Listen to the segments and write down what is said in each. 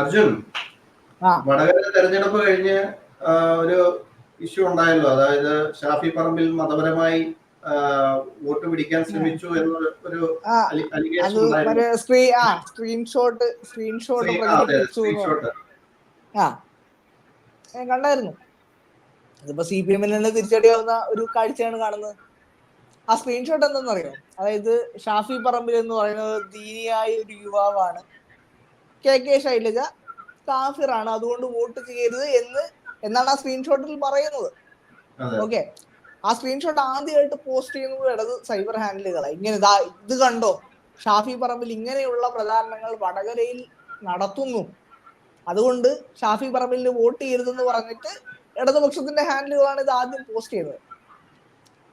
അർജുൻ. വടകര തെരഞ്ഞെടുപ്പ് കഴിഞ്ഞ് ഒരു ഇഷ്യൂ ഉണ്ടായല്ലോ. അതായത് ഷാഫി പറമ്പിൽ മതപരമായി വോട്ട് പിടിക്കാൻ ശ്രമിച്ചു എന്ന ഒരു സ്ക്രീൻഷോട്ട് സ്ക്രീൻഷോട്ട് കണ്ടായിരുന്നു. അതിപ്പോ സി പി എമ്മിൽ നിന്ന് തിരിച്ചടിയാവുന്ന ഒരു കാഴ്ചയാണ് കാണുന്നത്. ആ സ്ക്രീൻഷോട്ട് എന്താണെന്നറിയോ? അതായത് ഷാഫി പറമ്പിൽ എന്ന് പറയുന്നത് ദീനിയായ ഒരു യുവാവാണ്. കെ കെ ശൈലജ കാഫിറാണ്. അതുകൊണ്ട് വോട്ട് ചെയ്യരുത് എന്ന് എന്നാണ് ആ സ്ക്രീൻഷോട്ടിൽ പറയുന്നത്. ഓക്കെ. ആ സ്ക്രീൻഷോട്ട് ആദ്യമായിട്ട് പോസ്റ്റ് ചെയ്യുന്നത് ഇടത് സൈബർ ഹാൻഡിലുകളാണ് ഇങ്ങനെ ഇതാ ഇത് കണ്ടോ? ഷാഫി പറമ്പിൽ ഇങ്ങനെയുള്ള പ്രചാരണങ്ങൾ വടകരയിൽ നടത്തുന്നു. അതുകൊണ്ട് ഷാഫി പറമ്പിലിന് വോട്ട് ചെയ്യരുതെന്ന് പറഞ്ഞിട്ട് ഇടതുപക്ഷത്തിന്റെ ഹാൻഡിലുകളാണ് ഇത് ആദ്യം പോസ്റ്റ് ചെയ്തത്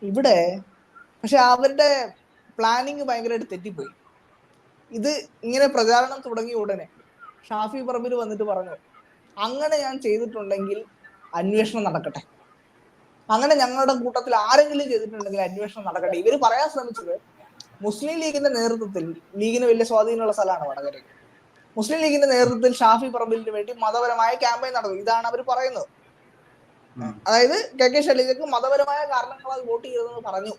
ഇവിടെ പക്ഷെ അവരുടെ പ്ലാനിങ് ഭയങ്കരമായിട്ട് തെറ്റിപ്പോയി. ഇത് ഇങ്ങനെ പ്രചാരണം തുടങ്ങിയ ഉടനെ ഷാഫി പറമ്പിൽ വന്നിട്ട് പറഞ്ഞു അങ്ങനെ ഞാൻ ചെയ്തിട്ടുണ്ടെങ്കിൽ അന്വേഷണം നടക്കട്ടെ. അങ്ങനെ ഞങ്ങളുടെ കൂട്ടത്തിൽ ആരെങ്കിലും ചെയ്തിട്ടുണ്ടെങ്കിൽ അന്വേഷണം നടക്കട്ടെ. ഇവർ പറയാൻ ശ്രമിച്ചത് മുസ്ലിം ലീഗിന്റെ നേതൃത്വത്തിൽ ലീഗിന് വലിയ സ്വാധീനമുള്ള സ്ഥലമാണ് വടകര. മുസ്ലിം ലീഗിന്റെ നേതൃത്വത്തിൽ ഷാഫി പറമ്പിലിന് വേണ്ടി മതപരമായ ക്യാമ്പയിൻ നടന്നു. ഇതാണ് അവർ പറയുന്നത്. അതായത് കെ കെ ശൈലജക്ക് മതപരമായ കാരണങ്ങളാൽ വോട്ട് ചെയ്തതെന്ന് പറഞ്ഞു.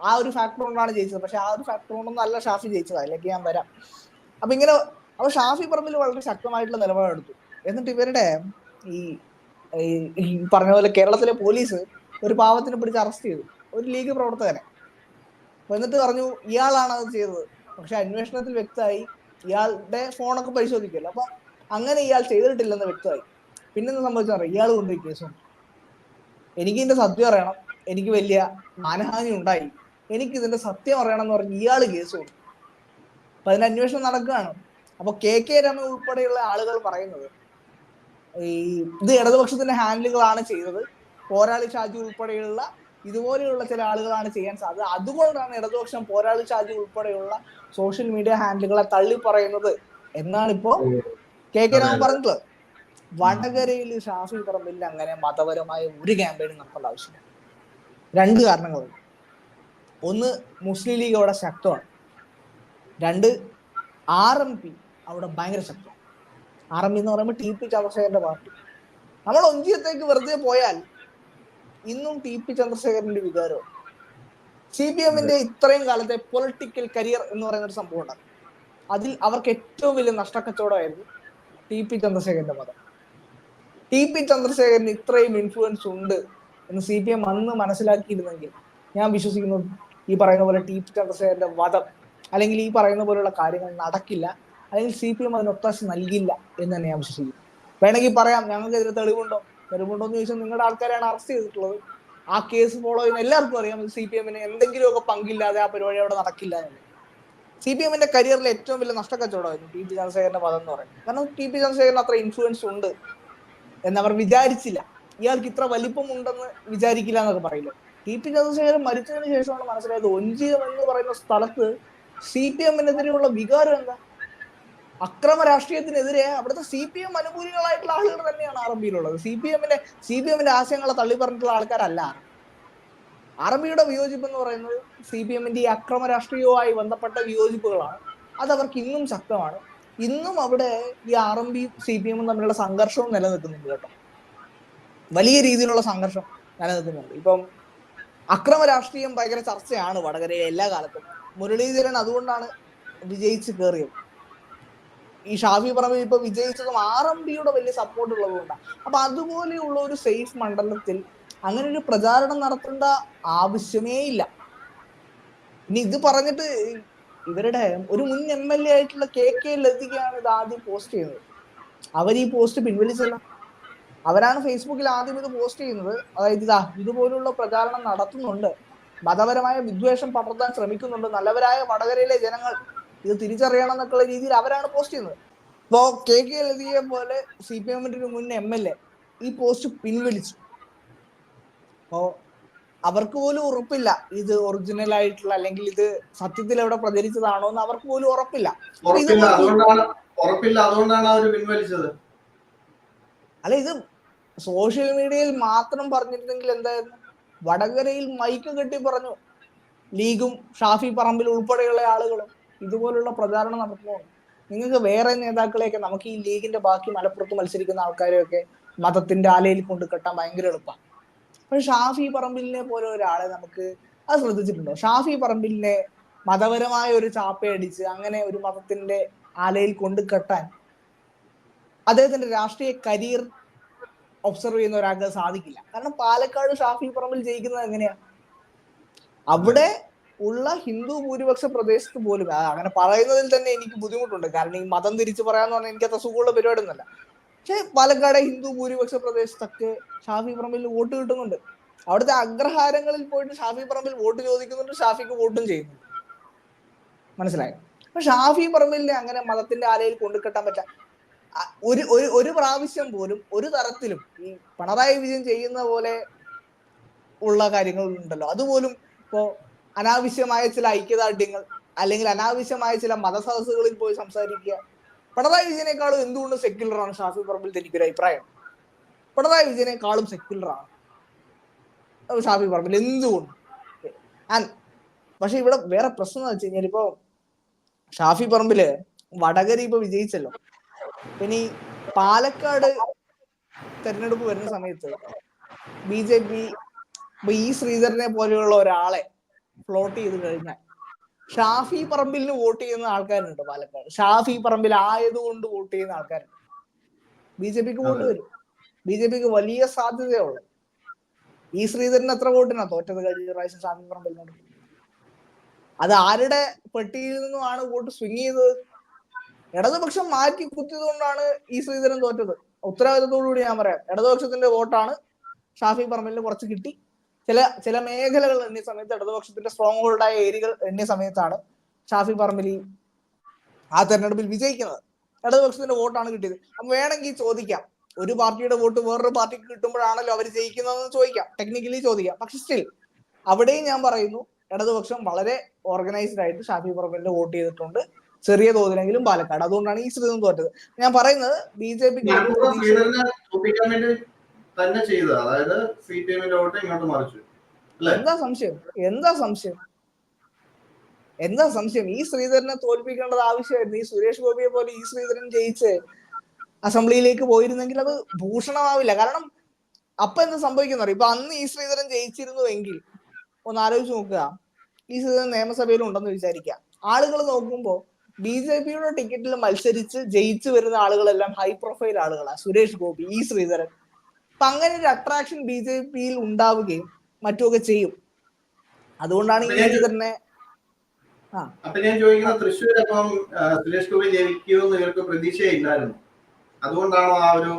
ആ ഒരു ഫാക്ടർ കൊണ്ടാണ് ജയിച്ചത്. പക്ഷെ ആ ഒരു ഫാക്ടർ കൊണ്ടൊന്നും അല്ല ഷാഫി ജയിച്ചത്. അതിലേക്ക് ഞാൻ വരാം. അപ്പൊ ഇങ്ങനെ അപ്പൊ ഷാഫി പറമ്പിൽ വളരെ ശക്തമായിട്ടുള്ള നിലപാടെടുത്തു എന്നിട്ട് ഇവരുടെ ഈ പറഞ്ഞ പോലെ കേരളത്തിലെ പോലീസ് ഒരു പാവത്തിനെ പിടിച്ച് അറസ്റ്റ് ചെയ്തു. ഒരു ലീഗ് പ്രവർത്തകനെ. എന്നിട്ട് പറഞ്ഞു ഇയാളാണ് അത് ചെയ്തത്. പക്ഷെ അന്വേഷണത്തിൽ വ്യക്തമായി ഇയാളുടെ ഫോണൊക്കെ പരിശോധിക്കല്ലോ അപ്പൊ അങ്ങനെ ഇയാൾ ചെയ്തിട്ടില്ലെന്ന് വ്യക്തമായി. പിന്നെ പിന്നെന്ത് സംഭവിച്ചറിയാം ഇയാൾ കൊണ്ടുപോയി കേസ് എനിക്ക് ഇതിന്റെ സത്യം അറിയണം. എനിക്ക് വലിയ മാനഹാനി ഉണ്ടായി. എനിക്ക് ഇതിന്റെ സത്യം അറിയണം എന്ന് പറഞ്ഞ് ഇയാൾ കേസ് കൊടുത്തു. അപ്പൊ അതിന്റെ അന്വേഷണം നടക്കുകയാണ്. അപ്പൊ കെ കെ രമ ഉൾപ്പെടെയുള്ള ആളുകൾ പറയുന്നത് ഈ ഇത് ഇടതുപക്ഷത്തിന്റെ ഹാൻഡിലുകളാണ് ചെയ്തത്. പോരാളി ഷാജി ഉൾപ്പെടെയുള്ള ഇതുപോലെയുള്ള ചില ആളുകളാണ് ചെയ്യാൻ സാധ്യത. അതുകൊണ്ടാണ് ഇടതുപക്ഷം പോരാളി ഷാജി ഉൾപ്പെടെയുള്ള സോഷ്യൽ മീഡിയ ഹാൻഡിലുകളെ തള്ളി പറയുന്നത് എന്നാണ് ഇപ്പോ കെ കെ രാമൻ പറഞ്ഞിട്ടുള്ളത്. വടകരയിൽ ഷാഫി പറമ്പിൽ അങ്ങനെ മതപരമായ ഒരു ക്യാമ്പയിനും നടത്തേണ്ട ആവശ്യമില്ല. രണ്ട് കാരണങ്ങളുണ്ട്. ഒന്ന് മുസ്ലിം ലീഗ് അവിടെ ശക്തമാണ്. രണ്ട് ആർ എം പി അവിടെ ഭയങ്കര ശക്തമാണ്. ആർ എം പി എന്ന് പറയുമ്പോൾ ടി പി ചന്ദ്രശേഖരന്റെ പാർട്ടി. നമ്മൾ ഒഞ്ചിയത്തേക്ക് വെറുതെ പോയാൽ ഇന്നും ടി പി ചന്ദ്രശേഖരന്റെ വികാരമാണ്. സി പി എമ്മിന്റെ ഇത്രയും കാലത്തെ പൊളിറ്റിക്കൽ കരിയർ എന്ന് പറയുന്ന ഒരു സംഭവം ഉണ്ടാകും അതിൽ അവർക്ക് ഏറ്റവും വലിയ നഷ്ടക്കച്ചവടമായിരുന്നു ടി പി ചന്ദ്രശേഖരന്റെ മതം. ടി പി ചന്ദ്രശേഖരന് ഇത്രയും ഇൻഫ്ലുവൻസ് ഉണ്ട് എന്ന് സി പി എം അന്ന് മനസ്സിലാക്കിയിരുന്നെങ്കിൽ ഞാൻ വിശ്വസിക്കുന്നു ഈ പറയുന്ന പോലെ ടി പി ചന്ദ്രശേഖരന്റെ വധം അല്ലെങ്കിൽ ഈ പറയുന്ന പോലെയുള്ള കാര്യങ്ങൾ നടക്കില്ല. അല്ലെങ്കിൽ സി പി എം അതിന് ഒത്താശ നൽകില്ല എന്ന് തന്നെ ഞാൻ വിശ്വസിക്കുന്നു. വേണമെങ്കിൽ പറയാം ഞങ്ങൾക്കെതിരെ തെളിവുണ്ടോ? തെളിവുണ്ടോ എന്ന് ചോദിച്ചാൽ നിങ്ങളുടെ ആൾക്കാരെയാണ് അറസ്റ്റ് ചെയ്തിട്ടുള്ളത്. ആ കേസ് ഫോളോ ചെയ്യുന്ന എല്ലാവർക്കും അറിയാം സി പി എമ്മിന് എന്തെങ്കിലുമൊക്കെ പങ്കില്ലാതെ ആ പരിപാടി അവിടെ നടക്കില്ല എന്ന്. സി പി എമ്മിന്റെ കരിയറിലെ ഏറ്റവും വലിയ നഷ്ടക്കച്ചവടമായിരുന്നു ടി പി ചന്ദ്രശേഖരന്റെ പദം എന്ന് പറയുന്നത്. കാരണം ടി പി ചന്ദ്രശേഖരന് അത്ര ഇൻഫ്ലുവൻസ് ഉണ്ട് എന്നവർ വിചാരിച്ചില്ല. ഇയാൾക്ക് ഇത്ര വലിപ്പം ഉണ്ടെന്ന് വിചാരിക്കില്ല എന്നൊക്കെ പറയില്ല? ടി പി ചന്ദ്രശേഖരൻ മരിച്ചതിന് ശേഷമാണ് മനസ്സിലായത്. ഒഞ്ചിയം എന്ന് പറയുന്ന സ്ഥലത്ത് സി പി എമ്മിനെതിരെയുള്ള വികാരം എന്താ? അക്രമ രാഷ്ട്രീയത്തിനെതിരെ അവിടുത്തെ സി പി എം അനുകൂലികളായിട്ടുള്ള ആളുകൾ തന്നെയാണ് ആർ എം പിയിലുള്ളത് സി പി എമ്മിന്റെ സി പി എമ്മിന്റെ ആശയങ്ങളെ തള്ളി പറഞ്ഞിട്ടുള്ള ആൾക്കാരല്ല ആർ എം പിയുടെ വിയോജിപ്പ് എന്ന് പറയുന്നത് സി പി എമ്മിന്റെ ഈ അക്രമ രാഷ്ട്രീയവുമായി ബന്ധപ്പെട്ട വിയോജിപ്പുകളാണ്. അത് അവർക്ക് ഇന്നും ശക്തമാണ്. ഇന്നും അവിടെ ഈ R M P C P എമ്മും തമ്മിലുള്ള സംഘർഷവും നിലനിൽക്കുന്നുണ്ട് കേട്ടോ. വലിയ രീതിയിലുള്ള സംഘർഷം നിലനിൽക്കുന്നുണ്ട്. ഇപ്പം അക്രമ രാഷ്ട്രീയം ഭയങ്കര ചർച്ചയാണ് വടകരയിലെ എല്ലാ കാലത്തും. മുരളീധരൻ അതുകൊണ്ടാണ് വിജയിച്ച് കയറിയത് ഈ ഷാഫി പറമ്പിൽ ഇപ്പൊ വിജയിച്ചതും ആർ എം പിയുടെ വലിയ സപ്പോർട്ട് ഉള്ളതുകൊണ്ടാണ് അപ്പൊ അതുപോലെയുള്ള ഒരു സേഫ് മണ്ഡലത്തിൽ അങ്ങനെ ഒരു പ്രചാരണം നടത്തേണ്ട ആവശ്യമേ ഇല്ല. ഇനി ഇത് പറഞ്ഞിട്ട് ഇവരുടെ ഒരു മുൻ എം എൽ എ ആയിട്ടുള്ള കെ കെ ലതികയാണ് ഇത് ആദ്യം പോസ്റ്റ് ചെയ്യുന്നത്. അവർ ഈ പോസ്റ്റ് പിൻവലിച്ചല്ല അവരാണ് ഫേസ്ബുക്കിൽ ആദ്യം ഇത് പോസ്റ്റ് ചെയ്യുന്നത്. അതായത് ഇതാ ഇതുപോലുള്ള പ്രചാരണം നടത്തുന്നുണ്ട്. മതപരമായ വിദ്വേഷം പടർത്താൻ ശ്രമിക്കുന്നുണ്ട്. നല്ലവരായ വടകരയിലെ ജനങ്ങൾ ഇത് തിരിച്ചറിയണം എന്നൊക്കെയുള്ള രീതിയിൽ അവരാണ് പോസ്റ്റ് ചെയ്യുന്നത്. ഇപ്പോ കെ കെ ലതിയെ പോലെ സി പി എമ്മിന്റെ ഒരു മുൻ എം എൽ എ ഈ പോസ്റ്റ് പിൻവലിച്ചു. അപ്പോൾ അവർക്ക് പോലും ഉറപ്പില്ല ഇത് ഒറിജിനൽ ആയിട്ടുള്ള അല്ലെങ്കിൽ ഇത് സത്യത്തിൽ എവിടെ പ്രചരിച്ചതാണോ എന്ന് അവർക്ക് പോലും ഉറപ്പില്ല. ഉറപ്പില്ല. അതുകൊണ്ടാണ് അവർ പിൻവലിച്ചത്. അല്ല ഇത് സോഷ്യൽ മീഡിയയിൽ മാത്രം പറഞ്ഞിരുന്നെങ്കിൽ എന്തായിരുന്നു? വടകരയിൽ മൈക്ക് കെട്ടി പറഞ്ഞു ലീഗും ഷാഫി പറമ്പിൽ ഉൾപ്പെടെയുള്ള ആളുകളും ഇതുപോലുള്ള പ്രചാരണം നടത്തുന്നു. നിങ്ങൾക്ക് വേറെ നേതാക്കളെയൊക്കെ നമുക്ക് ഈ ലീഗിന്റെ ബാക്കി മലപ്പുറത്ത് മത്സരിക്കുന്ന ആൾക്കാരെയൊക്കെ മതത്തിന്റെ ആലയിൽ കൊണ്ട് കെട്ടാൻ ഭയങ്കര എളുപ്പമാണ് പക്ഷെ ഷാഫി പറമ്പിലിനെ പോലെ ഒരാളെ നമുക്ക് അത് ശ്രദ്ധിച്ചിട്ടുണ്ടോ? ഷാഫി പറമ്പിലിനെ മതപരമായ ഒരു ചാപ്പയടിച്ച് അങ്ങനെ ഒരു മതത്തിന്റെ ആലയിൽ കൊണ്ട് കെട്ടാൻ അദ്ദേഹത്തിന്റെ രാഷ്ട്രീയ കരിയർ ഒബ്സർവ് ചെയ്യുന്ന ഒരാൾക്ക് സാധിക്കില്ല. കാരണം പാലക്കാട് ഷാഫി പറമ്പിൽ ജയിക്കുന്നത് എങ്ങനെയാ? അവിടെ ഉള്ള ഹിന്ദു ഭൂരിപക്ഷ പ്രദേശത്ത് പോലും അങ്ങനെ പറയുന്നതിൽ തന്നെ എനിക്ക് ബുദ്ധിമുട്ടുണ്ട്. കാരണം ഈ മതം തിരിച്ചു പറയാന്ന് പറഞ്ഞാൽ എനിക്ക് അത്ര സുഖമുള്ള പരിപാടി ഒന്നല്ല പക്ഷെ പാലക്കാട് ഹിന്ദു ഭൂരിപക്ഷ പ്രദേശത്തൊക്കെ ഷാഫി പറമ്പിൽ വോട്ട് കിട്ടുന്നുണ്ട്. അവിടുത്തെ അഗ്രഹാരങ്ങളിൽ പോയിട്ട് ഷാഫി പറമ്പിൽ വോട്ട് ചോദിക്കുന്നുണ്ട് ഷാഫിക്ക് വോട്ടും ചെയ്യുന്നുണ്ട്. മനസ്സിലായോ? അപ്പൊ ഷാഫി പറമ്പിലിനെ അങ്ങനെ മതത്തിന്റെ ആലയിൽ കൊണ്ടുകെട്ടാൻ പറ്റാ ഒരു ഒരു ഒരു പ്രാവശ്യം പോലും ഒരു തരത്തിലും ഈ പിണറായി വിജയൻ ചെയ്യുന്ന പോലെ ഉള്ള കാര്യങ്ങൾ ഉണ്ടല്ലോ അതുപോലും ഇപ്പോ അനാവശ്യമായ ചില ഐക്യദാർഢ്യങ്ങൾ അല്ലെങ്കിൽ അനാവശ്യമായ ചില മതസദസ്സുകളിൽ പോയി സംസാരിക്കുക. പിണറായി വിജയനേക്കാളും എന്തുകൊണ്ട് സെക്യുലർ ആണ്? ഷാഫി പറമ്പിൽ എനിക്കൊരു അഭിപ്രായം. പിണറായി വിജയനേക്കാളും അത് ഷാഫി പറമ്പിൽ എന്തുകൊണ്ട്? ആൻഡ് പക്ഷെ ഇവിടെ വേറെ പ്രശ്നം എന്ന് വെച്ച് കഴിഞ്ഞാൽ ഇപ്പൊ ഷാഫി പറമ്പിൽ വടകര ഇപ്പൊ വിജയിച്ചല്ലോ. പിന്നെ ഈ പാലക്കാട് തെരഞ്ഞെടുപ്പ് വരുന്ന സമയത്ത് ബി ജെ പി ഈ ശ്രീധരനെ പോലെയുള്ള ഒരാളെ ഫ്ലോട്ട് ചെയ്ത് കഴിഞ്ഞാൽ ഷാഫി പറമ്പിലിന് വോട്ട് ചെയ്യുന്ന ആൾക്കാരുണ്ട് പാലക്കാട്. ഷാഫി പറമ്പിൽ ആയതുകൊണ്ട് വോട്ട് ചെയ്യുന്ന ആൾക്കാരുണ്ട്. ബി ജെ പിക്ക് വോട്ട് വരും. ബി ജെ പിക്ക് വലിയ സാധ്യതയുള്ളു. ഈ ശ്രീധരൻ എത്ര വോട്ടിനാ? തോറ്റത് കഴിഞ്ഞ പ്രാവശ്യം ഷാഫി പറമ്പിലിനോട്. അത് ആരുടെ പെട്ടിയിൽ നിന്നുമാണ് വോട്ട് സ്വിങ് ചെയ്തത്? ഇടതുപക്ഷം മാറ്റി കുത്തിയത് കൊണ്ടാണ് ഈ ശ്രീധരൻ തോറ്റത്. ഉത്തരവാദിത്തത്തോടുകൂടി ഞാൻ പറയാം. ഇടതുപക്ഷത്തിന്റെ വോട്ടാണ് ഷാഫി പറമ്പിലിന് കുറച്ച് കിട്ടി. ചില ചില മേഖലകൾ എണ്ണിയ സമയത്ത് ഇടതുപക്ഷത്തിന്റെ സ്ട്രോങ് ഹോൾഡായ ഏരിയകൾ എണ്ണിയ സമയത്താണ് ഷാഫി പറമ്പിലി ആ തെരഞ്ഞെടുപ്പിൽ വിജയിക്കുന്നത്. ഇടതുപക്ഷത്തിന്റെ വോട്ടാണ് കിട്ടിയത്. അപ്പൊ വേണമെങ്കിൽ ചോദിക്കാം. ഒരു പാർട്ടിയുടെ വോട്ട് വേറൊരു പാർട്ടിക്ക് കിട്ടുമ്പോഴാണല്ലോ അവർ ജയിക്കുന്നതെന്ന് ചോദിക്കാം. ടെക്നിക്കലി ചോദിക്കാം. പക്ഷെ സ്റ്റിൽ അവിടെയും ഞാൻ പറയുന്നു ഇടതുപക്ഷം വളരെ ഓർഗനൈസ്ഡ് ആയിട്ട് ഷാഫി പറമ്പിലിന് വോട്ട് ചെയ്തിട്ടുണ്ട്. ചെറിയ തോതിലെങ്കിലും പാലക്കാട്. അതുകൊണ്ടാണ് ഈ ശ്രീധരൻ തോറ്റത്. ഞാൻ പറയുന്നത് ബി ജെ വേണ്ടി തന്നെ ചെയ്തത്. അതായത് സി പി എമ്മിന്റെ ഇങ്ങോട്ട് മറിച്ചു. അല്ലേ? എന്താ സംശയം? എന്താ സംശയം? എന്താ സംശയം? ഈ ശ്രീധരനെ തോൽപ്പിക്കേണ്ടത് ആവശ്യമായിരുന്നു. ഈ സുരേഷ് ഗോപിയെ പോലെ ഈ ശ്രീധരൻ ജയിച്ച് അസംബ്ലിയിലേക്ക് പോയിരുന്നെങ്കിൽ അത് ഭൂഷണമാവില്ല. കാരണം അപ്പൊ എന്ത് സംഭവിക്കുന്ന ഇപ്പൊ അന്ന് ഈ ശ്രീധരൻ ജയിച്ചിരുന്നുവെങ്കിൽ ഒന്ന് ആലോചിച്ച് നോക്കുക. ഈ ശ്രീധരൻ നിയമസഭയിൽ ഉണ്ടെന്ന് വിചാരിക്കുക. ആളുകൾ നോക്കുമ്പോ ബി ജെ പിയുടെ ടിക്കറ്റിൽ മത്സരിച്ച് ജയിച്ചു വരുന്ന ആളുകളെല്ലാം ഹൈ പ്രൊഫൈൽ ആളുകളാണ് സുരേഷ് ഗോപി ഈ ശ്രീധരൻ. അപ്പൊ അങ്ങനെ ഒരു അട്രാക്ഷൻ ബി ജെ പിയിൽ ഉണ്ടാവുകയും മറ്റുമൊക്കെ ചെയ്യും. അതുകൊണ്ടാണ് ആ. അപ്പൊ ഞാൻ ചോദിക്കുന്നത് തൃശ്ശൂർ അപ്പം സുരേഷ് ഗോപി ജയിക്കുമെന്ന് ഇവർക്ക് പ്രതീക്ഷയില്ലായിരുന്നു. അതുകൊണ്ടാണോ ആ ഒരു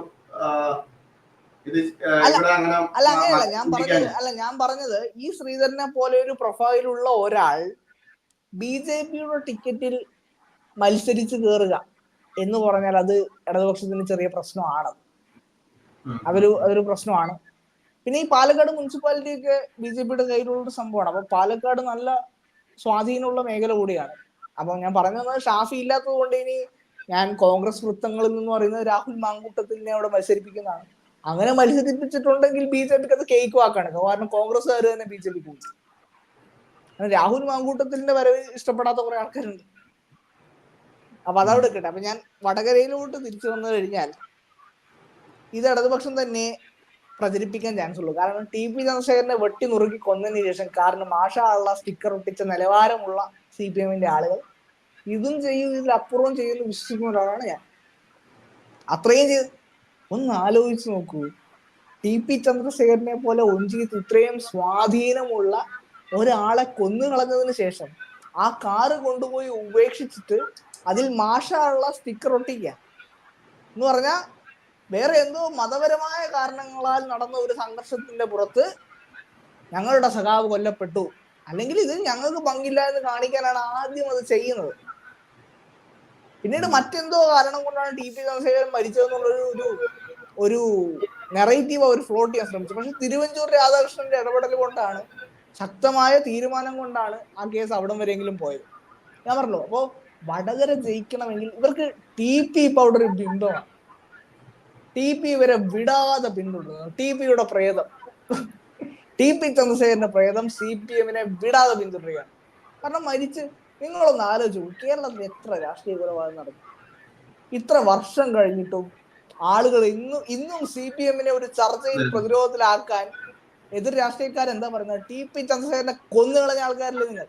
അല്ല, അങ്ങനെയല്ല. ഞാൻ? പറഞ്ഞത് അല്ല ഞാൻ പറഞ്ഞത് ഈ ശ്രീധരനെ പോലെ ഒരു പ്രൊഫൈലുള്ള ഒരാൾ ബി ജെ പിയുടെ ടിക്കറ്റിൽ മത്സരിച്ച് കയറുക എന്ന് പറഞ്ഞാൽ അത് ഇടതുപക്ഷത്തിന് ചെറിയ പ്രശ്നമാണ്. അതൊരു അതൊരു പ്രശ്നമാണ്. പിന്നെ ഈ പാലക്കാട് മുനിസിപ്പാലിറ്റി ഒക്കെ ബി ജെ പിയുടെ കയ്യിലുള്ള സംഭവമാണ്. അപ്പൊ പാലക്കാട് നല്ല സ്വാധീനമുള്ള മേഖല കൂടിയാണ്. അപ്പൊ ഞാൻ പറഞ്ഞത് ഷാഫി ഇല്ലാത്തത് കൊണ്ട് ഇനി ഞാൻ കോൺഗ്രസ് വൃത്തങ്ങളിൽ നിന്ന് പറയുന്നത് രാഹുൽ മാങ്കൂട്ടത്തിനെ അവിടെ മത്സരിപ്പിക്കുന്നതാണ്. അങ്ങനെ മത്സരിപ്പിച്ചിട്ടുണ്ടെങ്കിൽ ബി ജെ പിക്ക് അത് കേക്ക് വാക്കാണ് കാരണം കോൺഗ്രസ്സുകാർ തന്നെ ബി ജെ പിക്ക് പോകും രാഹുൽ മാങ്കൂട്ടത്തിന്റെ വരവ് ഇഷ്ടപ്പെടാത്ത കുറെ ആൾക്കാരുണ്ട്. അപ്പൊ അതവിടെ കിട്ടെ അപ്പൊ ഞാൻ വടകരയിലോട്ട് തിരിച്ചു വന്നു കഴിഞ്ഞാൽ ഇത് ഇടതുപക്ഷം തന്നെ പ്രചരിപ്പിക്കാൻ ചാൻസ് ഉള്ളൂ. കാരണം ടി പി ചന്ദ്രശേഖരനെ വെട്ടി നുറുക്കി കൊന്നതിന് ശേഷം കാരണം ആശ ഉള്ള സ്റ്റിക്കർ ഒട്ടിച്ച നിലവാരമുള്ള സി പി എമ്മിന്റെ ആളുകൾ ഇതും ചെയ്യും ഇതിൽ അപ്പുറവും ചെയ്യുമെന്ന് വിശ്വസിക്കുന്ന ഒരാളാണ് ഞാൻ. അത്രയും ചെയ്ത് ഒന്ന് ആലോചിച്ച് നോക്കൂ. ടി പി ചന്ദ്രശേഖരനെ പോലെ ഒഞ്ചിത്ത് ഇത്രയും സ്വാധീനമുള്ള ഒരാളെ കൊന്നു കളഞ്ഞതിന് ശേഷം ആ കാറ് കൊണ്ടുപോയി ഉപേക്ഷിച്ചിട്ട് അതിൽ മാഷുള്ള സ്റ്റിക്കർ ഒട്ടിക്കുക. എന്ന് പറഞ്ഞാൽ വേറെ എന്തോ മതപരമായ കാരണങ്ങളാൽ നടന്ന ഒരു സംഘർഷത്തിന്റെ പുറത്ത് ഞങ്ങളുടെ സഖാവ് കൊല്ലപ്പെട്ടു. അല്ലെങ്കിൽ ഇത് ഞങ്ങൾക്ക് പങ്കില്ല എന്ന് കാണിക്കാനാണ് ആദ്യം അത് ചെയ്യുന്നത്. പിന്നീട് മറ്റെന്തോ കാരണം കൊണ്ടാണ് ടി പി ചന്ദ്രശേഖരൻ മരിച്ചതെന്നുള്ളൊരു ഒരു ഒരു നെറേറ്റീവ് അവർ ഫ്ലോട്ട് ചെയ്യാൻ ശ്രമിച്ചു. പക്ഷെ തിരുവഞ്ചൂർ രാധാകൃഷ്ണന്റെ ഇടപെടൽ കൊണ്ടാണ് ശക്തമായ തീരുമാനം കൊണ്ടാണ് ആ കേസ് അവിടം വരെയെങ്കിലും പോയത്. ഞാൻ പറഞ്ഞല്ലോ അപ്പോ വടകര ജയിക്കണമെങ്കിൽ ഇവർക്ക് ടി പി ഇപ്പൊ അവിടെ ഒരു ബിംബമാണ് ടി പി ഇവരെ വിടാതെ പിന്തുടരുന്നു. ടി പിയുടെ പ്രേതം. ടി പി ചന്ദ്രശേഖരന്റെ പ്രേതം സി പി എമ്മിനെ വിടാതെ പിന്തുടരുകയാണ്. കാരണം മരിച്ച് നിങ്ങളൊന്ന് ആലോചിച്ചു കേരളത്തിൽ എത്ര രാഷ്ട്രീയ കൊലപാതകം നടക്കും ഇത്ര വർഷം കഴിഞ്ഞിട്ടും ആളുകൾ ഇന്നും ഇന്നും സി പി എമ്മിനെ ഒരു ചർച്ചയിൽ പ്രതിരോധത്തിലാക്കാൻ എതിർ രാഷ്ട്രീയക്കാരെന്താ പറയുന്നത്? ടി പി ചന്ദ്രശേഖരനെ കൊന്നുകളഞ്ഞ ആൾക്കാരില്ല നിങ്ങൾ.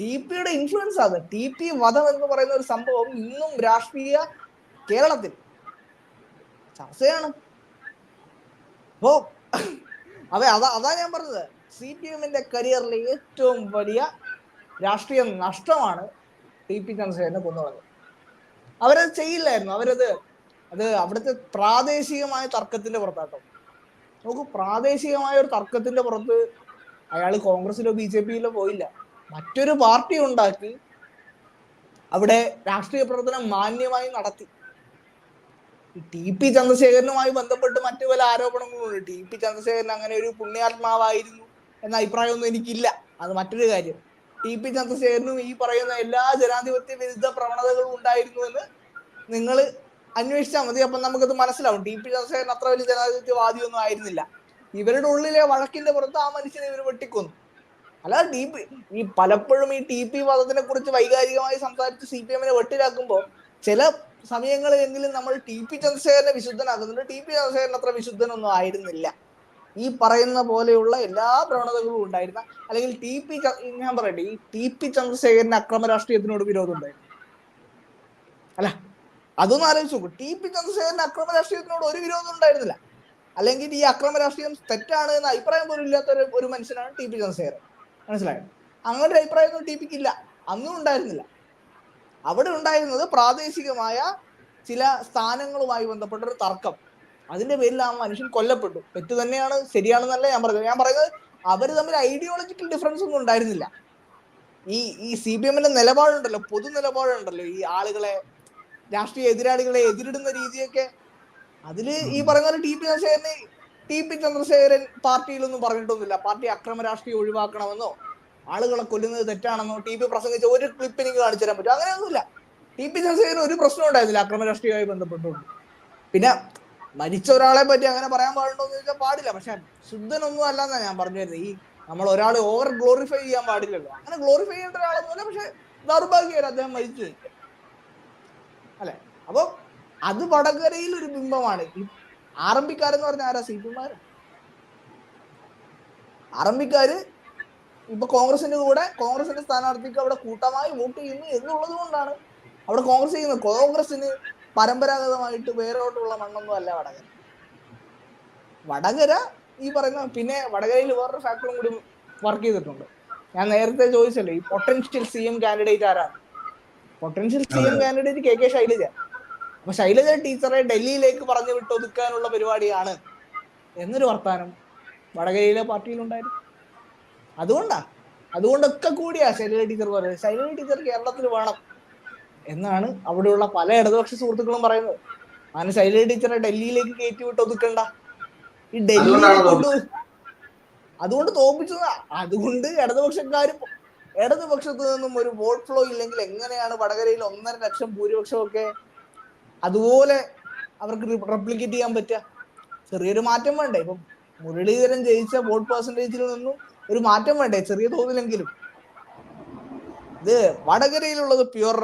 ടി പിയുടെ ഇൻഫ്ലുവൻസ് ആണ്. ടി പി മതം എന്ന് പറയുന്ന ഒരു സംഭവം ഇന്നും രാഷ്ട്രീയ കേരളത്തിൽ ചർച്ചയാണ്. അപ്പോ അതെ അതാ അതാ ഞാൻ പറഞ്ഞത്. സി പി എമ്മിന്റെ കരിയറിലെ ഏറ്റവും വലിയ രാഷ്ട്രീയ നഷ്ടമാണ് ടി പി ചന്ദ്രശേഖരനെ കൊന്നുകളഞ്ഞത് അവരത് ചെയ്യില്ലായിരുന്നു. അവരത് അത് അവിടുത്തെ പ്രാദേശികമായ തർക്കത്തിന്റെ പുറത്താട്ടോ. നോക്കൂ പ്രാദേശികമായ ഒരു തർക്കത്തിന്റെ പുറത്ത് അയാൾ കോൺഗ്രസിലോ ബി ജെ പിയിലോ പോയില്ല. മറ്റൊരു പാർട്ടി ഉണ്ടാക്കി അവിടെ രാഷ്ട്രീയ പ്രവർത്തനം മാന്യമായി നടത്തി. ടി പി ചന്ദ്രശേഖരനുമായി ബന്ധപ്പെട്ട് മറ്റു പല ആരോപണങ്ങളുണ്ട്. ടി പി ചന്ദ്രശേഖരൻ അങ്ങനെ ഒരു പുണ്യാത്മാവായിരുന്നു എന്ന അഭിപ്രായമൊന്നും എനിക്കില്ല. അത് മറ്റൊരു കാര്യം. ടി പി ചന്ദ്രശേഖരനും ഈ പറയുന്ന എല്ലാ ജനാധിപത്യ വിരുദ്ധ പ്രവണതകളും ഉണ്ടായിരുന്നു എന്ന് നിങ്ങൾ അന്വേഷിച്ചാൽ മതി. അപ്പം നമുക്കത് മനസ്സിലാവും. ടി പി ചന്ദ്രശേഖരൻ അത്ര വലിയ ജനാധിപത്യവാദിയൊന്നും ആയിരുന്നില്ല. ഇവരുടെ ഉള്ളിലെ വഴക്കിന്റെ പുറത്ത് ആ മനുഷ്യനെ ഇവർ വെട്ടിക്കൊന്നു. അല്ലാതെ ടി പി ഈ പലപ്പോഴും ഈ ടി പി വാദത്തിനെ കുറിച്ച് വൈകാരികമായി സംസാരിച്ച് സി പി എമ്മിനെ വെട്ടിലാക്കുമ്പോൾ ചില സമയങ്ങളിലെങ്കിലും നമ്മൾ ടി പി ചന്ദ്രശേഖരനെ വിശുദ്ധനാക്കുന്നുണ്ട്. ടി പി ചന്ദ്രശേഖരൻ അത്ര വിശുദ്ധനൊന്നും ആയിരുന്നില്ല. ഈ പറയുന്ന പോലെയുള്ള എല്ലാ പ്രവണതകളും ഉണ്ടായിരുന്ന അല്ലെങ്കിൽ ടി പി ഞാൻ പറയട്ടെ ഈ ടി പി ചന്ദ്രശേഖരന് അക്രമ രാഷ്ട്രീയത്തിനോട് വിരോധം ഉണ്ടായിരുന്നു. അല്ല അതൊന്നും ആലോചിച്ച് നോക്കൂ. ടി പി ചന്ദ്രശേഖരന് അക്രമ രാഷ്ട്രീയത്തിനോട് ഒരു വിരോധം ഉണ്ടായിരുന്നില്ല. അല്ലെങ്കിൽ ഈ അക്രമ രാഷ്ട്രീയം തെറ്റാണ് എന്ന് അഭിപ്രായം പോലും ഇല്ലാത്ത ഒരു മനുഷ്യനാണ് ടി പി ചന്ദ്രശേഖരൻ. മനസ്സിലായോ? അങ്ങനെ ഒരു അഭിപ്രായമൊന്നും ടി പിക്ക് ഇല്ല അന്നും ഉണ്ടായിരുന്നില്ല. അവിടെ ഉണ്ടായിരുന്നത് പ്രാദേശികമായ ചില സ്ഥാനങ്ങളുമായി ബന്ധപ്പെട്ട ഒരു തർക്കം. അതിന്റെ പേരിൽ ആ മനുഷ്യൻ കൊല്ലപ്പെട്ടു. തെറ്റ് തന്നെയാണ് ശരിയാണെന്നല്ല ഞാൻ പറയുന്നത്. ഞാൻ പറയുന്നത് അവർ തമ്മിൽ ഐഡിയോളജിക്കൽ ഡിഫറൻസ് ഒന്നും ഉണ്ടായിരുന്നില്ല. ഈ ഈ സി പി എമ്മിന്റെ നിലപാടുണ്ടല്ലോ പൊതു നിലപാടുണ്ടല്ലോ ഈ ആളുകളെ രാഷ്ട്രീയ എതിരാളികളെ എതിരിടുന്ന രീതിയൊക്കെ. അതിൽ ഈ പറയുന്ന ടി പി ചന്ദ്രശേഖരന് ടി പി ചന്ദ്രശേഖരൻ പാർട്ടിയിലൊന്നും പറഞ്ഞിട്ടൊന്നുമില്ല. പാർട്ടി അക്രമ രാഷ്ട്രീയം ഒഴിവാക്കണമെന്നോ ആളുകളെ കൊല്ലുന്നത് തെറ്റാണെന്നോ ടി പി പ്രസംഗിച്ച ഒരു ക്ലിപ്പ് എനിക്ക് കാണിച്ചു തരാൻ പറ്റും. അങ്ങനെയൊന്നുമില്ല. ടി പി ചന്ദ്രശേഖരൻ ഒരു പ്രശ്നം ഉണ്ടായിരുന്നില്ല. അക്രമ രാഷ്ട്രീയവുമായി ബന്ധപ്പെട്ടുകൊണ്ട്. പിന്നെ മരിച്ച ഒരാളെ പറ്റി അങ്ങനെ പറയാൻ പാടുണ്ടോ എന്ന് ചോദിച്ചാൽ പാടില്ല. പക്ഷെ ശുദ്ധനൊന്നും അല്ലെന്നാ ഞാൻ പറഞ്ഞു വരുന്നത് ഈ നമ്മൾ ഒരാൾ ഓവർ ഗ്ലോറിഫൈ ചെയ്യാൻ പാടില്ലല്ലോ. അങ്ങനെ ഗ്ലോറിഫൈ ചെയ്യേണ്ട ഒരാളൊന്നുമില്ല പക്ഷെ ദൗർഭാഗ്യകരം അദ്ദേഹം മരിച്ചു. അല്ലെ? അപ്പൊ അത് വടകരയിൽ ഒരു ബിംബമാണ്. ആർ എം പിക്കാരെന്ന് പറഞ്ഞ ആരാ? സി പി മാര് ആർ എം പിക്കാര് ഇപ്പൊ കോൺഗ്രസിന്റെ കൂടെ കോൺഗ്രസിന്റെ സ്ഥാനാർത്ഥിക്ക് അവിടെ കൂട്ടമായി വോട്ട് ചെയ്യുന്നു എന്നുള്ളത് കൊണ്ടാണ് അവിടെ കോൺഗ്രസ് ചെയ്യുന്നത്. കോൺഗ്രസിന് പരമ്പരാഗതമായിട്ട് വേറോട്ടുള്ള മണ്ണൊന്നും അല്ല വടകര. വടകര ഈ പറയുന്ന പിന്നെ വടകരയിൽ വേറൊരു ഫാക്ടറും കൂടി വർക്ക് ചെയ്തിട്ടുണ്ട്. ഞാൻ നേരത്തെ ചോദിച്ചല്ലോ ഈ പൊട്ടൻഷ്യൽ സി എം കാൻഡിഡേറ്റ് ആരാണ്? Potential C M candidate K K Shailaja. അപ്പൊ ശൈലജ ടീച്ചറെ ഡൽഹിയിലേക്ക് പറഞ്ഞു വിട്ടൊതുക്കാനുള്ള പരിപാടിയാണ്. എന്നൊരു വർത്താനം വടകരയിലെ പാർട്ടിയിലുണ്ടായിരുന്നു. അതുകൊണ്ടാ അതുകൊണ്ടൊക്കെ കൂടിയാ ശൈലജ ടീച്ചർ പറയുന്നത്. ശൈലജ ടീച്ചർ കേരളത്തിൽ വേണം എന്നാണ് അവിടെയുള്ള പല ഇടതുപക്ഷ സുഹൃത്തുക്കളും പറയുന്നത്. അങ്ങനെ ശൈലജ ടീച്ചറെ ഡൽഹിയിലേക്ക് കയറ്റി വിട്ട് ഒതുക്കണ്ട. ഈ ഡൽഹിയിലേക്ക് കൊണ്ട് അതുകൊണ്ട് തോപ്പിച്ചതാ. അതുകൊണ്ട് ഇടതുപക്ഷക്കാരും ഇടതുപക്ഷത്ത് നിന്നും ഒരു വോട്ട് ഫ്ലോ ഇല്ലെങ്കിൽ എങ്ങനെയാണ് വടകരയിൽ ഒന്നര ലക്ഷം ഭൂരിപക്ഷമൊക്കെ അതുപോലെ അവർക്ക് റെപ്ലിക്കേറ്റ് ചെയ്യാൻ പറ്റുക. ചെറിയൊരു മാറ്റം വേണ്ടേ? ഇപ്പം മുരളീധരൻ ജയിച്ച വോട്ട് പെർസെന്റേജിൽ നിന്നും ഒരു മാറ്റം വേണ്ടേ? ചെറിയ തോതിലെങ്കിലും. ഇത് വടകരയിലുള്ളത് പ്യുർ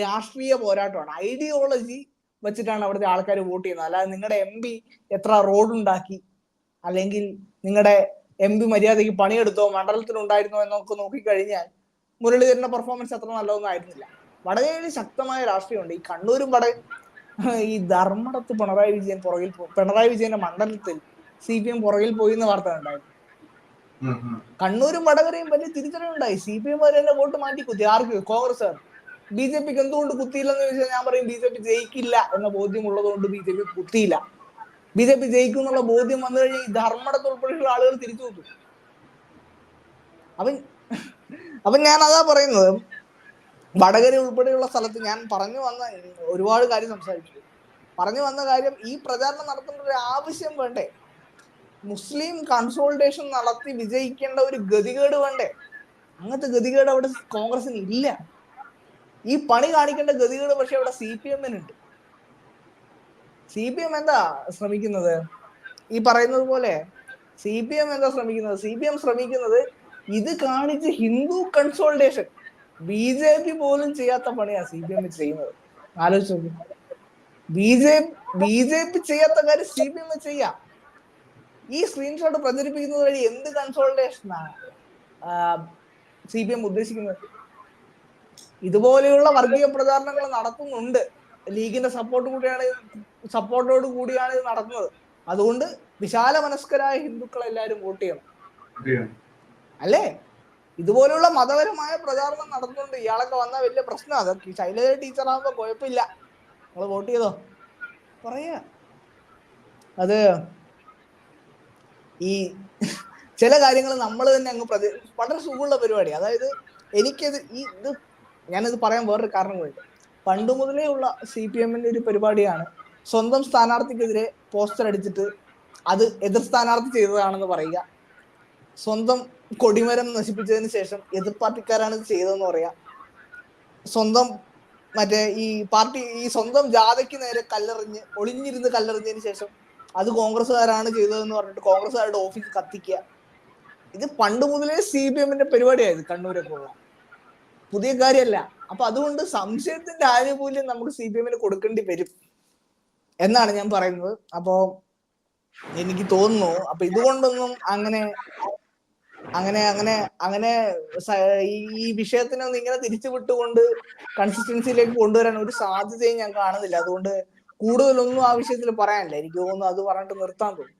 രാഷ്ട്രീയ പോരാട്ടമാണ്. ഐഡിയോളജി വെച്ചിട്ടാണ് അവിടുത്തെ ആൾക്കാർ വോട്ട് ചെയ്യുന്നത്. അല്ലാതെ നിങ്ങളുടെ എം പി എത്ര റോഡ് ഉണ്ടാക്കി? അല്ലെങ്കിൽ നിങ്ങളുടെ എം പി മര്യാദയ്ക്ക് പണിയെടുത്തോ മണ്ഡലത്തിൽ ഉണ്ടായിരുന്നോ എന്നൊക്കെ നോക്കിക്കഴിഞ്ഞാൽ മുരളീധരന്റെ പെർഫോമൻസ് അത്ര നല്ലതൊന്നും ആയിരുന്നില്ല. വടകരയിൽ ശക്തമായ രാഷ്ട്രീയമുണ്ട്. ഈ കണ്ണൂരും വട ഈ ധർമ്മടത്ത് പിണറായി വിജയൻ പുറകിൽ പിണറായി വിജയന്റെ മണ്ഡലത്തിൽ സി പി എം പുറകിൽ പോയി എന്ന് വാർത്ത ഉണ്ടായിരുന്നു. കണ്ണൂരും വടകരയും വലിയ തിരിച്ചറിവുണ്ടായി. സി പി എം തന്നെ വോട്ട് മാറ്റി കുത്തി. ആർക്ക്? കോൺഗ്രസ്. ബി ജെ പിക്ക് എന്തുകൊണ്ട് കുത്തിയില്ലെന്ന് ചോദിച്ചാൽ ഞാൻ പറയും ബി ജെ പി ജയിക്കില്ല എന്ന ബോധ്യം ഉള്ളതുകൊണ്ട് ബി ജെ പി കുത്തിയില്ല. ബി ജെ പി ജയിക്കും എന്നുള്ള ബോധ്യം വന്നു കഴിഞ്ഞാൽ ഈ ധർമ്മടത്ത് ഉൾപ്പെടെയുള്ള ആളുകൾ തിരിച്ചു കുത്തും. അവൻ അപ്പൊ ഞാൻ അതാ പറയുന്നത്. വടകര ഉൾപ്പെടെയുള്ള സ്ഥലത്ത് ഞാൻ പറഞ്ഞു വന്ന ഒരുപാട് കാര്യം സംസാരിച്ചു. പറഞ്ഞു വന്ന കാര്യം ഈ പ്രചാരണം നടത്തേണ്ട ഒരു ആവശ്യം വേണ്ടേ? മുസ്ലിം കൺസോൾട്ടേഷൻ നടത്തി വിജയിക്കേണ്ട ഒരു ഗതികേട് വേണ്ടേ? അങ്ങനത്തെ ഗതികേട് അവിടെ കോൺഗ്രസിന് ഇല്ല. ഈ പണി കാണിക്കേണ്ട ഗതികേട് പക്ഷെ അവിടെ സി പി എമ്മിനുണ്ട്. സി പി എം എന്താ ശ്രമിക്കുന്നത്? ഈ പറയുന്നത് പോലെ സി പി എം എന്താ ശ്രമിക്കുന്നത്? സി പി എം ശ്രമിക്കുന്നത് ഇത് കാണിച്ച് Hindu consultation B J P പോലും ചെയ്യാത്ത പണിയാ സി പി എം ചെയ്യുന്നത്. ആലോചിച്ച് നോക്കി. B J B J P ചെയ്യാത്ത കാര്യം സി പി എം ചെയ്യാം. ഈ സ്ക്രീൻഷോട്ട് പ്രചരിപ്പിക്കുന്നത് വഴി എന്ത് കൺസോൾട്ടേഷനാണ് സി പി എം ഉദ്ദേശിക്കുന്നത്? ഇതുപോലെയുള്ള വർഗീയ പ്രചാരണങ്ങൾ നടത്തുന്നുണ്ട്. ലീഗിന്റെ സപ്പോർട്ട് കൂടിയാണ് സപ്പോർട്ടോട് കൂടിയാണ് ഇത് നടക്കുന്നത് അതുകൊണ്ട് വിശാല മനസ്കരായ ഹിന്ദുക്കൾ എല്ലാവരും വോട്ട് ചെയ്യണം. അല്ലേ? ഇതുപോലുള്ള മതപരമായ പ്രചാരണം നടന്നുകൊണ്ട് ഇയാളൊക്കെ വന്ന വലിയ പ്രശ്നം. അതൊക്കെ ശൈലജ ടീച്ചർ ആകുമ്പോ കുഴപ്പമില്ല. നിങ്ങൾ വോട്ട് ചെയ്തോ? പറയാ. അത് ഈ ചില കാര്യങ്ങൾ നമ്മൾ തന്നെ അങ്ങ് പ്രതി വളരെ സുഖമുള്ള പരിപാടി അതായത് എനിക്കത് ഈ ഇത് ഞാനിത് പറയാൻ വേറൊരു കാരണം കൂടി പണ്ട് മുതലേ ഉള്ള സി പി എമ്മിന്റെ ഒരു പരിപാടിയാണ് സ്വന്തം സ്ഥാനാർത്ഥിക്കെതിരെ പോസ്റ്റർ അടിച്ചിട്ട് അത് എതിർ സ്ഥാനാർത്ഥി ചെയ്തതാണെന്ന് പറയുക. സ്വന്തം കൊടിമരം നശിപ്പിച്ചതിന് ശേഷം എതിർ പാർട്ടിക്കാരാണ് ചെയ്തതെന്ന് പറയാ. സ്വന്തം മറ്റേ ഈ പാർട്ടി ഈ സ്വന്തം ജാഥയ്ക്ക് നേരെ കല്ലെറിഞ്ഞ് ഒളിഞ്ഞിരുന്ന് കല്ലെറിഞ്ഞതിന് ശേഷം അത് കോൺഗ്രസ്സുകാരാണ് ചെയ്തതെന്ന് പറഞ്ഞിട്ട് കോൺഗ്രസ്സുകാരുടെ ഓഫീസ് കത്തിക്കുക. ഇത് പണ്ട് മുതലേ സി പി എമ്മിന്റെ പരിപാടിയായത് കണ്ണൂരൊക്കെ ഉള്ള പുതിയ കാര്യമല്ല. അപ്പൊ അതുകൊണ്ട് സംശയത്തിന്റെ ആനുകൂല്യം നമുക്ക് സി പി എമ്മിന് കൊടുക്കേണ്ടി വരും എന്നാണ് ഞാൻ പറയുന്നത്. അപ്പോ എനിക്ക് തോന്നുന്നു അപ്പൊ ഇതുകൊണ്ടൊന്നും അങ്ങനെ അങ്ങനെ അങ്ങനെ അങ്ങനെ ഈ വിഷയത്തിനെ ഒന്ന് ഇങ്ങനെ തിരിച്ചു വിട്ടുകൊണ്ട് കൺസിസ്റ്റൻസിയിലേക്ക് കൊണ്ടുവരാൻ ഒരു സാധ്യതയും ഞാൻ കാണുന്നില്ല. അതുകൊണ്ട് കൂടുതലൊന്നും ആ വിഷയത്തിൽ പറയാനില്ല. എനിക്ക് തോന്നുന്നു അത് പറഞ്ഞിട്ട് നിർത്താൻ തോന്നുന്നു.